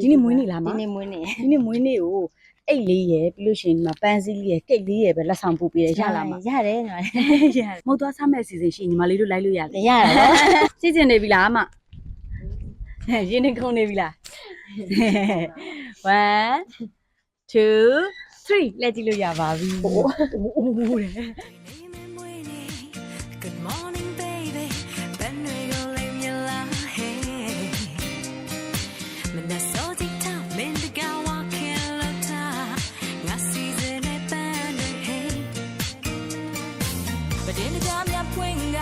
ဒီနေ့မွေးနေ့လားမဒီနေ့မွေးနေ့ဒီနေ့မွေးနေ့ကိုအိတ်လေးရယ်ပြီးလို့ရှိရင်ဒီမှာပန်းစည်းလေးရယ်ကိတ်လေးရယ်ပဲလက်ဆောင်ပို့ပေးရရလားမရတယ်ညီမရတယ်မဟုတ်သွားစားမဲ့အစီအစဉ်ရှိရင်ညီမလေးတို့လိုက်လို့ရတယ်လေးရတာနော်စီစဉ်နေပြီလားမရင်းနေခုံနေပြီလား1 2 3လက်ကြည့်လို့ရပါပြီဟိုးဟိုးတဲ့ ဘယ်တင်ကြမြပွင့်က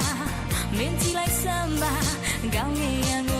မင်းကြည့်လိုက်စမ်းပါကောင်းငင်ရန်ကို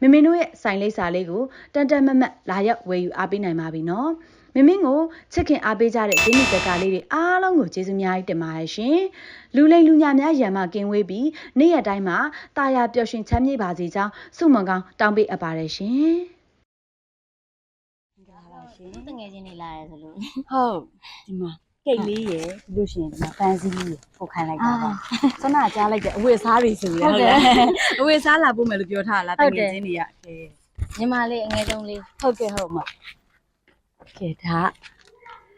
မမင်းတို့ရဲ့ site လိပ်စာလေးကိုတန်တန်မတ်မတ်လာရောက်ဝယ်ယူအားပေးနိုင်ပါပြီနော်မမင်းကိုချစ်ခင်အားပေးကြတဲ့ဂျင်းနီတက္ကလေးတွေအားလုံးကိုကျေးဇူးများကြီးတင်ပါတယ်ရှင်လူလိမ်လူညာများရံမကင်းဝေးပြီးနေ့ရက်တိုင်းမှာတာယာပျော်ရွှင်ချမ်းမြေ့ပါစေကြောင်းဆုမွန်ကောင်းတောင်းပေးအပ်ပါတယ်ရှင်တငယ်ချင်းနေလာရဲဆိုလို့ဟုတ်ဒီမှာ ကိတ်လေးရယ်ပြီးလို့ရှိရင်ဒီမှာပန်းစည်းလေးရယ်ပို့ခိုင်းလိုက်တာပါစနကြားလိုက်တဲ့အဝတ်စားတွေဆိုရဟုတ်တယ်အဝတ်စားလာပို့မယ်လို့ပြောထားတာလားဟုတတ်တယ်ကယ်ချင်းတွေကကဲညီမလေးအငယ်ဆုံးလေးဟုတ်ကဲ့ဟုတ်မှာကဲဒါ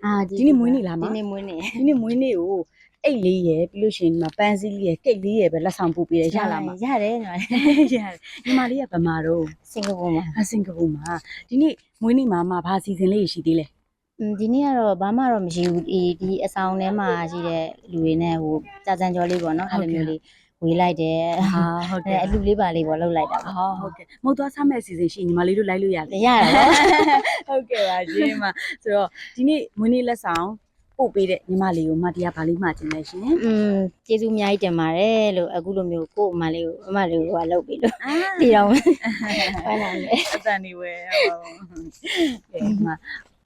အာဒီနေ့မွေးနေ့လားမဒီနေ့မွေးနေ့ဒီနေ့မွေးနေ့ကိုအိတ်လေးရယ်ပြီးလို့ရှိရင်ဒီမှာပန်းစည်းလေးရယ်ကိတ်လေးရယ်ပဲလက်ဆောင်ပို့ပေးရရလားမရတယ်ညီမလေးရတယ်ညီမလေးကဗမာတော့စင်ကာပူမှာအစင်ကာပူမှာဒီနေ့မွေးနေ့မှာမှဘာစီစဉ်လေးရှိသေးလဲอืม ဒီနေ့ကတော့ဘာမှတော့မရှိဘူးဒီဒီအဆောင်ထဲမှာရှိတဲ့လူတွေနဲ့ဟိုကြာကြံကြော်လေးပေါ့နော်အဲ့လိုမျိုးလေးဝေးလိုက်တယ်ဟာဟုတ်အဲကဲ့အလူလေးပါလေးပေါ့လှုပ်လိုက်တာပေါ့ဟောဟုတ်ကဲ့မဟုတ်သွားစားမဲ့အစီအစဉ်ရှိရင်ညီမလေးတို့လိုက်လို့ရတယ်ရတာပေါ့ဟုတ်ကဲ့ပါရှင်မဆိုတော့ဒီနေ့မွေးနေ့လက်ဆောင်ပို့ပေးတဲ့ညီမလေးကိုမတရားဗာလေးမှကျင်လဲရှင်อืมကျေးဇူးအများကြီးတင်ပါတယ်လို့အခုလိုမျိုးကို့အမလေးကိုအမလေးကိုကလုပ်ပြီးလို့အာဒီတော့ပန်းလာတယ်အတန်နေဝဲဟုတ်ကဲ့မ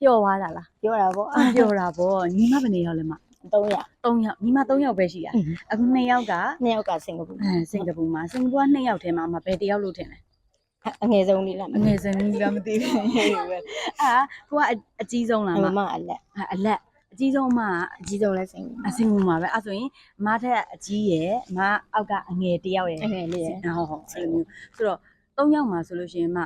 ပျော်သွားတာလားပြောတာပေါ့ပျော်တာဗောညီမဘယ်နေရောက်လဲမ300 3ယောက်ညီမ3ယောက်ပဲရှိတာအင်းအခု2ယောက်ကနှစ်ယောက်ကစင်ကာပူအဲစင်ကာပူမှာစင်ကာပူက2ယောက်ထဲမှာမဘယ်တစ်ယောက်လို့ထင်လဲအငယ်ဆုံးလေးလားအငယ်ဆုံးကြီးလားမသိဘူးအာကိုကအကြီးဆုံးလားအမမမအလက်အာအလက်အကြီးဆုံးအမကအကြီးဆုံးလဲစင်ကာပူအစင်ကူမှာပဲအဲ့ဆိုရင်အမထက်အကြီးရယ်အမအောက်ကအငယ်တစ်ယောက်ရယ်အငယ်လေးရယ်ဟုတ်ဟုတ်အဲ့လိုမျိုးဆိုတော့၃ယောက်မှာဆိုလို့ရှိရင်မ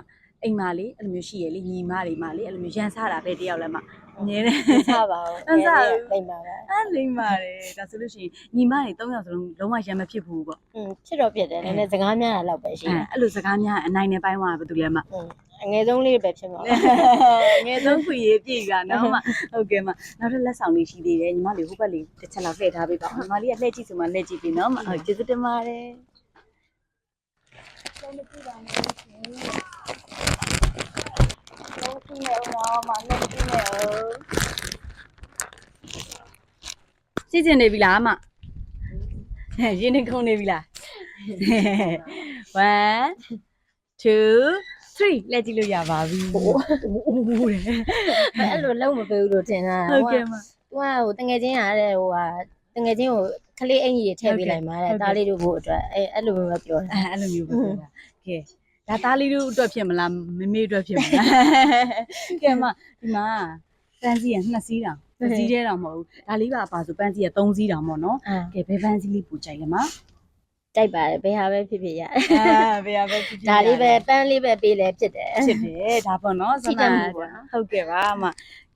အိမ်မလေးအဲ့လိုမျိုးရှိရလေညီမတွေမလေးအဲ့လိုမျိုးရန်စားတာပဲတယောက်လည်းမအမြဲတမ်းစားပါဘူးအစားလိမ့်ပါပဲအဲ့လိမ့်ပါတယ်ဒါဆိုလို့ရှိရင်ညီမတွေ၃ယောက်စလုံးလုံးဝရန်မဖြစ်ဘူးပေါ့อืมဖြစ်တော့ဖြစ်တယ်နည်းနည်းစကားများတာလောက်ပဲရှိတယ်အဲ့လိုစကားများအနိုင်နဲ့ပိုင်းသွားတာဘယ်သူလဲမအငယ်ဆုံးလေးပဲဖြစ်မှာအငယ်ဆုံးခွေရေးပြည့်ကနော်မဟုတ်ကဲ့မနောက်ထပ်လက်ဆောင်လေးရှိသေးတယ်ညီမလေးဟိုဘက်လေးတစ်ချက်လောက်လှည့်ထားပေးပါညီမလေးကလှည့်ကြည့်ဆိုမှလှည့်ကြည့်ပြီနော်မဟုတ်ကျေးဇူးတင်ပါတယ်လုံးမကြည့်ပါနဲ့ စီစဉ်နေပြီလားမရင်းနေခုံနေပြီလား1 2 3လက်ကြည့်လို့ရပါပြီဟိုအိုးတဲ့အဲ့လိုလုံးမပေးဘူးလို့ထင်တာဟုတ်ကဲ့မသူကဟိုတငယ်ချင်းရတဲ့ဟိုဟာတငယ်ချင်းကိုခလေးအင်ကြီးတွေထည့်ပေးလိုက်မှာတဲ့သားလေးတို့ဖို့အတွက်အဲအဲ့လိုမျိုးပဲပြောတာအဲအဲ့လိုမျိုးပဲပြောတာကဲဒါသားလေးတို့အတွက်ဖြစ်မလားမမေအတွက်ဖြစ်မလားကဲမဒီမှာပန်းစီရနှစ်စီးတောင် တစ်စီးတည်းတောင်မဟုတ်ဘူးဒါလေးပါပါဆိုပန်းစီရ3စီးတောင်ပေါ့နော်အာကဲဘယ်ပန်းစီလေးပူကြိုက်လဲမကြိုက်ပါတယ်ဘယ်ဟာပဲဖြစ်ဖြစ်ရတယ်အာဘယ်ဟာပဲဖြစ်ဖြစ်ဒါလေးပဲပန်းလေးပဲပေးလဲဖြစ်တယ်ဖြစ်တယ်ဒါပေါ့နော်ချစ်တတ်မှုပေါ့နော်ဟုတ်ကဲ့ပါအမ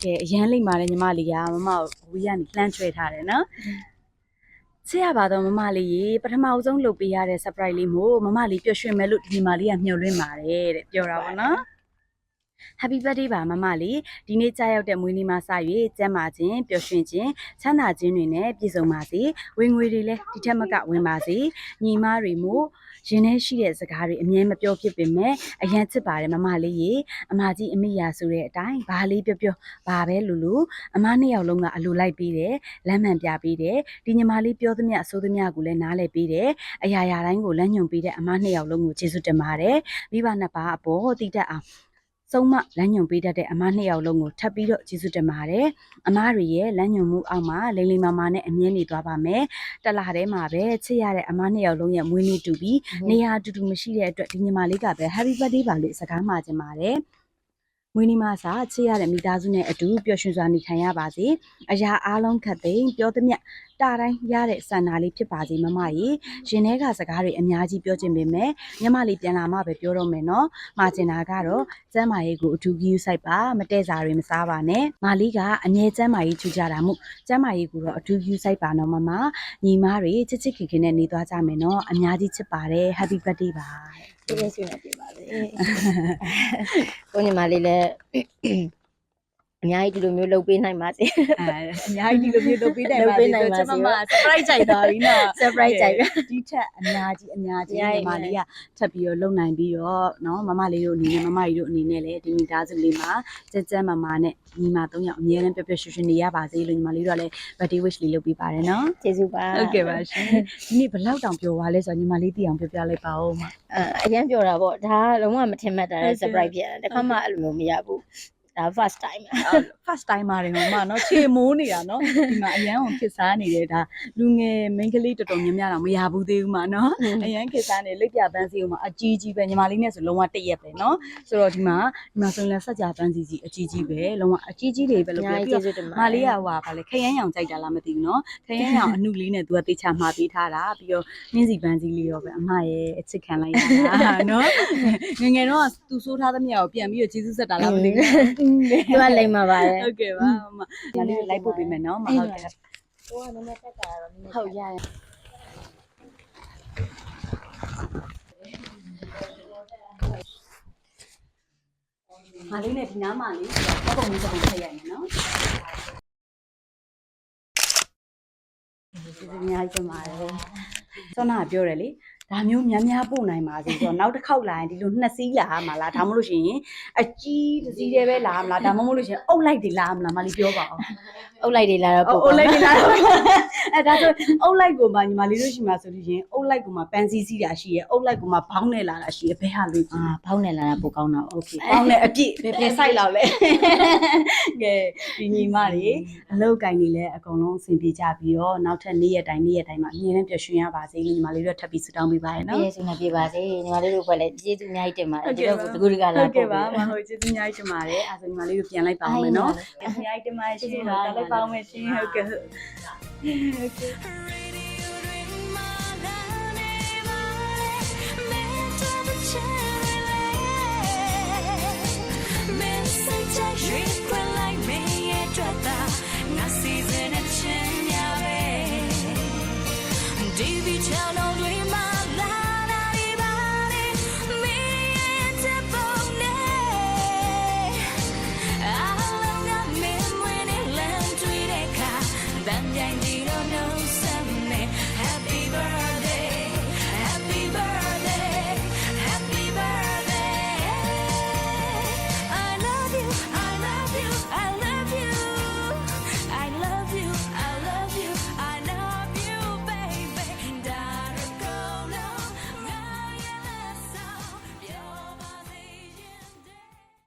ကဲအရန်လိမ့်ပါတယ်ညီမလေးကမမကိုဝီကနေလှမ်းချွဲထားတယ်နော်ချစ်ရပါတော့မမလေးရေပထမအဆုံးလုပ်ပေးရတဲ့ surprise လေးမို့မမလေးပျော်ရွှင်မယ်လို့ဒီညီမလေးကမျှော်လင့်ပါတယ်တဲ့ပြောတာပေါ့နော် Happy birthday ပါမမလေးဒီနေ့ကြာရောက်တဲ့မွေးနေ့မှာစ၍ကျမ်းမာခြင်းပျော်ရွှင်ခြင်းချမ်းသာခြင်းတွေနဲ့ပြည့်စုံပါစေဝင်ငွေတွေလည်းဒီထက်မကဝင်ပါစေညီမတွေမို့ရင်ထဲရှိတဲ့စကားတွေအမြဲမပြောဖြစ်ပင်မဲ့အရန်ချစ်ပါတယ်မမလေးရေအမကြီးအမိယာဆိုတဲ့အတိုင်းဘာလေးပြောပြောဘာပဲလူလူအမနှစ်ယောက်လုံးကအလိုလိုက်ပြီးတယ်လမ်းမှန်ပြပြီးတယ်ဒီညီမလေးပြောသမျှအဆိုးသမျှကိုလည်းနားလည်ပြီးတယ်အရာရာတိုင်းကိုလမ်းညွှန်ပြီးတဲ့အမနှစ်ယောက်လုံးကိုကျေးဇူးတင်ပါတယ်မိဘနှစ်ပါးအပေါ်တည်တတ်အောင် ဆုံးမလမ်းညွန်ပေးတတ်တဲ့အမားနှစ်ယောက်လုံးကိုထပ်ပြီးတော့ကျေးဇူးတင်ပါတယ်။အမားတွေရဲ့လမ်းညွန်မှုအောက်မှာလိမ့်လိမ့်မာမာနဲ့အမြဲနေသွားပါမယ်။တလားထဲမှာပဲချစ်ရတဲ့အမားနှစ်ယောက်လုံးရဲ့မွေးနေ့တူပြီးနေရာအတူတူမရှိတဲ့အတွက်ဒီညီမလေးကပဲ Happy Birthday ပါလို့စကားမှာချင်ပါတယ်။ မွေးနေ့မှာစာချစ်ရတဲ့မိသားစုနဲ့အတူပျော်ရွှင်စွာနေထိုင်ရပါစေ။အရာအားလုံးခတ်သိမ်းပြောသမျှတာတိုင်းရတဲ့စန္ဒာလေးဖြစ်ပါစေမမကြီး။ရှင်ထဲကစကားတွေအများကြီးပြောချင်ပေမဲ့ညီမလေးပြန်လာမှပဲပြောတော့မယ်နော်။မှာချင်တာကတော့ကျမ်းမာရေးကိုအထူးဂရုစိုက်ပါမတည့်စာတွေမစားပါနဲ့မာလီကအငဲကျမ်းမာရေးထူကြတာမို့ကျမ်းမာရေးကိုတော့အထူးဂရုစိုက်ပါနော်မမညီမတွေချစ်ချစ်ခင်ခင်နဲ့နေသွားကြမယ်နော်အများကြီးချစ်ပါတယ် Happy birthday ပါကျေးဇူးရှင်ပြပါစေကိုညီမလေးလည်း it. အများကြီးဒီလိုမျိုးလုပ်ပေးနိုင်ပါစေအဲအများကြီးဒီလိုမျိုးလုပ်ပေးနိုင်ပါစေဆိုကျွန်မမ surprise ကြိုက်သွားပြီနော် surprise ကြိုက်ပြီဒီထက်အများကြီးအများကြီးမမလေးကထပ်ပြီးတော့လုပ်နိုင်ပြီးတော့နော်မမလေးတို့အနေနဲ့မမကြီးတို့အနေနဲ့လည်းဒီမိသားစုလေးမှာကြက်ကြက်မမနဲ့ညီမ၃ယောက်အမြဲတမ်းပျော်ပျော်ရွှင်ရွှင်နေရပါစေလို့ညီမလေးတို့ကလည်း birthday wish လေးလုပ်ပေးပါတယ်နော်ကျေးဇူးပါဟုတ်ကဲ့ပါရှင်ဒီနေ့ဘလောက်တောင်ပျော်သွားလဲဆိုတော့ညီမလေးသိအောင်ပြောပြလိုက်ပါဦးမအအရင်ပျော်တာပေါ့ဒါကလုံးဝမထင်မှတ်တာတဲ့ surprise ဖြစ်တယ်တစ်ခါမှအဲ့လိုမျိုးမရဘူး ဒါ first time first time ပါတယ်ဟိုမှာเนาะခြေမိုးနေတာเนาะဒီမှာအရန်အောင်ခစ်စားနေတယ်ဒါလူငယ်မိန်းကလေးတော်တော်များများတော့မရဘူးသေးဘူးမှာเนาะအရန်ခစ်စားနေလက်ပြပန်းစီဟိုမှာအကြီးကြီးပဲညီမလေးနဲ့ဆိုလုံးဝတည့်ရက်ပဲเนาะဆိုတော့ဒီမှာဒီမှာဆိုရင်လည်းစัจ जा ပန်းစီကြီးအကြီးကြီးပဲလုံးဝအကြီးကြီးတွေပဲ အ လို့ များ ပြော ကြီး ပြီး ကျေး တော့ ဇူးတင်ပါ မလေးကဟိုဟာဗာလေခရမ်းရောင်ကြိုက်တာလားမသိဘူးเนาะခရမ်းရောင်အနုလေးနဲ့သူကတေချာမှာပေးထားတာပြီးတော့နှင်းစီပန်းစီလေးရောပဲအမရဲ့အချစ်ခံလိုက်ရတာเนาะငယ်ငယ်တော့သူစိုးထားသမျှကိုပြန်ပြီးတော့ကျေးဇူးဆက်တာလားမသိဘူးအင်းလေ သူကလိမ့်မှာပါတယ်ဟုတ်ကဲ့ပါမမလေးလိုက်ပို့ပေးမယ်နော်မဟုတ်ကဲ့ဟိုကနည်းနည်းတက်တာတော့နည်းနည်းဟုတ်ရရမလေးနဲ့ဒီနားမှာလေးအပုံလေးစပုံထည့်ရမယ်နော်ဒီအများကြီးကျပါတယ်စောနာကပြောတယ်လေ ဒါမျိုးများများပို့နိုင်ပါစေဆိုတော့နောက်တစ်ခေါက်လာရင်ဒီလိုနှစ်စီးလာမှာလားဒါမှမဟုတ်လို့ရှိရင်အကြီးတစ်စီးတည်းပဲလာမလားဒါမှမဟုတ်လို့ရှိရင်အုပ်လိုက်တွေလာမလားမလေးပြောပါအောင် အုပ်လိုက်တွေလာတော့ အု ပို့ ပ်လိုက်တွေလာတော့အဲဒါဆိုအုပ်လိုက်ကိုမှညီမလေးတို့ရှိမှဆိုလို့ရှိရင်အုပ်လိုက်ကိုမှပန်းစည်းစီးတာရှိရယ်အုပ်လိုက်ကိုမှဘောင်းနဲ့လာတာရှိရယ်ဘယ်ဟာလို့ကြည့် အာဖောင်းနေလာတာပိုကောင်းတာပေါ့ โอเคပေါင်းနဲ့အပြည့်ဘယ်ဘယ် site လောက်လဲကဲဒီညီမတွေအလောက်ကင်နေလဲအကုန်လုံးအဆင်ပြေကြပြီးတော့နောက်ထပ်နေ့ရက်တိုင်းနေ့ရက်တိုင်းမှာအမြဲတမ်းပျော်ရွှင်ရပါစေလို့ညီမလေးတို့ထပ်ပြီးဆုတောင်းပေး ပါတယ်နော်ပြည့်စုံနဲ့ပြပါစေညီမလေးတို့ဘက်လည်းကျေးဇူးအများကြီးတင်ပါတယ်ဒီတော့ဒီကလာပို့ဟုတ်ကဲ့ပါမဟုတ်ကျေးဇူးအများကြီးတင်ပါတယ်အဲဆိုညီမလေးတို့ပြန်လိုက်ပါအောင်မယ်နော်အများကြီးတင်ပါရှင်တော့တက်လိုက်ပါအောင်မယ်ရှင်ဟုတ်ကဲ့ဟုတ်ကဲ့ဒီဗီချန်တော်တွေ